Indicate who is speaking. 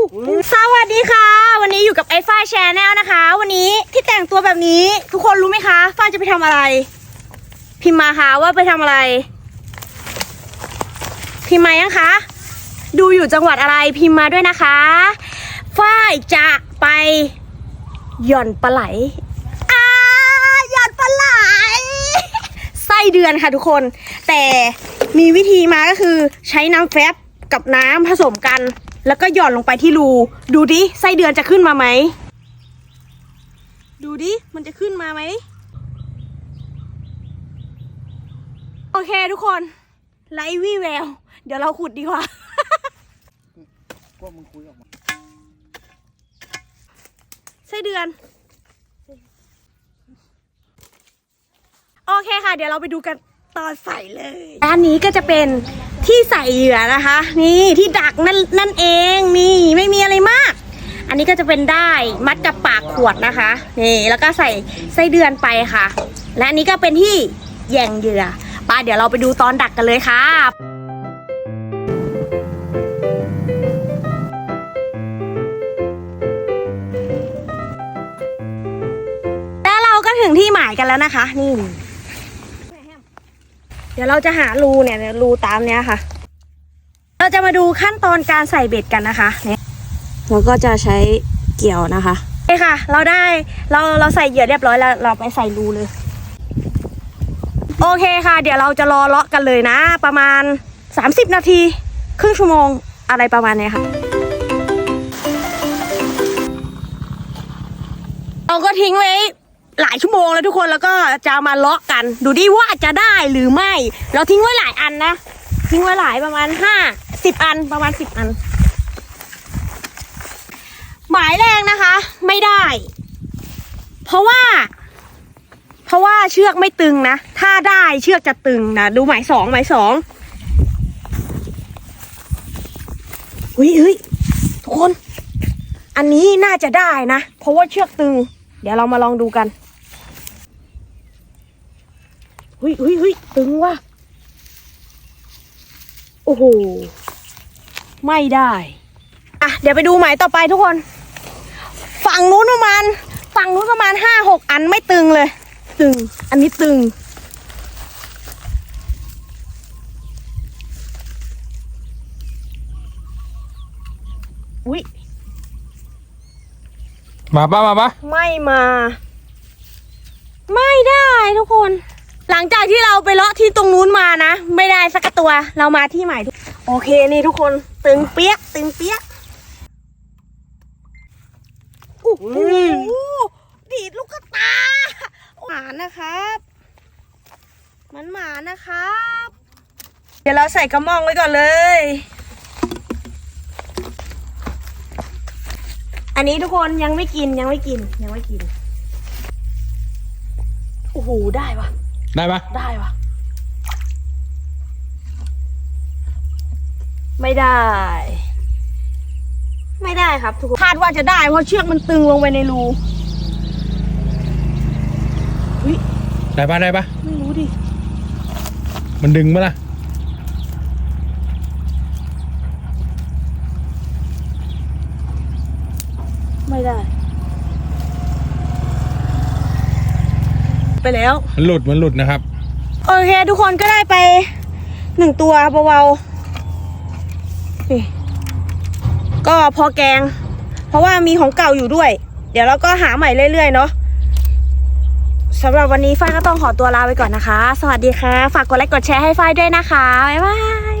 Speaker 1: สวัสดีค่ะ วันนี้อยู่กับไอฟ้าแชนแนลนะคะ วันนี้ที่แต่งตัวแบบนี้ทุกคนรู้ไหมคะฟ้าจะไปทำอะไร พิมพ์มาค่ะว่าไปทำอะไร พิมพ์มายังคะ ดูอยู่จังหวัดอะไรพิมพ์มาด้วยนะคะฝ้ายจะไปหย่อนปลาไหลอ่าหย่อนปลาไหลไส้เดือนค่ะทุกคน แต่มีวิธีมาก็คือใช้น้ำแฟบกับน้ำผสมกัน แล้วก็หย่อนลงไปที่รู ดูดิไส้เดือนจะขึ้นมาไหม ดูดิ มันจะขึ้นมาไหม โอเคทุกคนไลวี่แวว เดี๋ยวเราขุดดีกว่า
Speaker 2: ก็มึงคุยออกมา
Speaker 1: ไส้เดือน โอเคค่ะ เดี๋ยวเราไปดูกันตอนใส่เลย อันนี้ก็จะเป็น ที่ใส่เหยื่อนะคะ นี่ที่ดักนั่นนั่นเองนี่ไม่มีอะไรมาก อันนี้ก็จะเป็นได้มัดกับปากขวดนะคะนี่แล้วก็ใส่ไส้เดือนไปค่ะ และอันนี้ก็เป็นที่แย่งเหยื่อไปเดี๋ยวเราไปดูตอนดักกันเลยค่ะแล้วเราก็ถึงที่หมายกันแล้วนะคะ นี่ ดี๋ยวเราจะหารูเนี่ยรูตามเนี้ยค่ะ เราจะมาดูขั้นตอนการใส่เบ็ดกันนะคะเนี่ยเราก็จะใช้เกี่ยวนะคะโอเคค่ะ เราได้เราเราใส่เหยื่อเรียบร้อยแล้วเราไปใส่รูเลย โอเคค่ะ เดี๋ยวเราจะรอเลาะกันเลยนะ ประมาณ 30 นาที ครึ่งชั่วโมงอะไรประมาณเนี้ยค่ะ เราก็ทิ้งไว้ หลายชั่วโมงแล้วทุกคนแล้วก็จะมาเลาะกัน ดูดิว่าจะได้หรือไม่ เราทิ้งไว้หลายอันนะ ทิ้งไว้หลายประมาณห้าสิบอันประมาณสิบอัน หมายแรกนะคะ ไม่ได้ เพราะว่า เพราะว่าเชือกไม่ตึงนะ ถ้าได้เชือกจะตึงนะ ดูหมายสองหมายสองเฮ้ยเฮ้ยทุกคน อันนี้น่าจะได้นะ เพราะว่าเชือกตึง เดี๋ยวเรามาลองดูกัน เฮ้ยเฮ้ยเฮ้ยตึงว่ะ โอ้โห ไม่ได้ อะ เดี๋ยวไปดูหมายต่อไปทุกคน ฝั่งนู้นประมาณ ฝั่งนู้นประมาณห้าหกอันไม่ตึงเลย ตึง อันนี้ตึง อุ้ย
Speaker 2: มาปะมาปะ
Speaker 1: ไม่มา ไม่ได้ทุกคน หลังจากที่เราไปเลาะที่ตรงนู้นมานะ ไม่ได้สักตัวเรามาที่ใหม่ทุกโอเคนี่ทุกคนตึงเปี้ยกตึงเปี้ยกโอ้โหดีดลูกกระตาหมานะครับ มันหมานะครับ เดี๋ยวเราใส่กระมองไว้ก่อนเลย อันนี้ทุกคนยังไม่กินยังไม่กินยังไม่กินโอ้โหได้ปะ
Speaker 2: ได้ปะ
Speaker 1: ได้ปะไม่ได้ ไม่ได้ครับทุกคนคาดว่าจะได้เพราะเชือกมันตึงลงไปในรูอุ้ย
Speaker 2: ได้ปะได้ปะ
Speaker 1: ไม่รู้ดิ
Speaker 2: มันดึงปะล่ะ
Speaker 1: ไม่ได้ ไปแล้ว
Speaker 2: มันหลุดมันหลุดนะครับ
Speaker 1: โอเค ทุกคนก็ได้ไปหนึ่งตัวเบาๆนี่ก็พอแกง เพราะว่ามีของเก่าอยู่ด้วย เดี๋ยวเราก็หาใหม่เรื่อยๆ เนาะสำหรับวันนี้ฝ้ายก็ต้องขอตัวลาไปก่อนนะคะ สวัสดีค่ะ ฝากกดไลค์กดแชร์ให้ฝ้ายด้วยนะคะ บ๊ายบาย